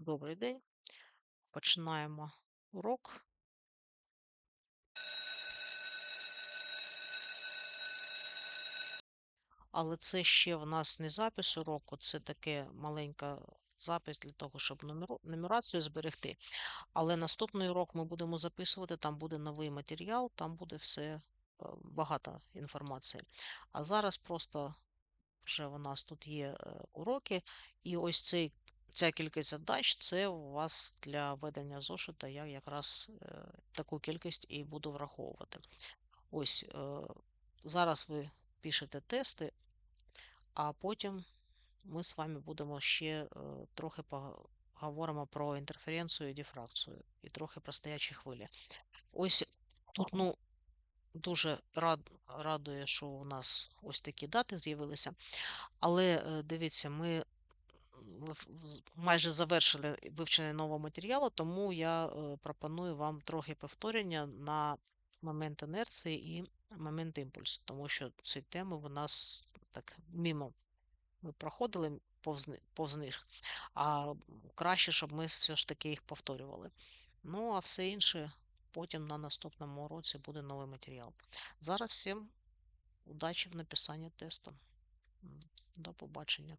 Добрий день. Починаємо урок. Але це ще в нас не запис уроку, це таке маленька запис для того, щоб нумерацію зберегти. Але наступний урок ми будемо записувати, там буде новий матеріал, там буде все е, багато інформації. А зараз просто вже у нас тут є е, уроки, і ось цей, ця кількість задач це у вас для ведення зошита. Я якраз е, таку кількість і буду враховувати. Ось е, зараз ви пишете тести, а потім ми з вами будемо ще е, трохи поговоримо про інтерференцію і дифракцію, і трохи про стоячі хвилі. Ось тут, ну, дуже рад, радує, що у нас ось такі дати з'явилися. Але дивіться, ми майже завершили вивчення нового матеріалу, тому я е, пропоную вам трохи повторення на момент інерції і момент імпульсу, тому що ці теми у нас так мімо ми проходили повз, повз них, а краще, щоб ми все ж таки їх повторювали. Ну, а все інше потім на наступному уроці буде новий матеріал. Зараз всім удачі в написанні тесту. До побачення.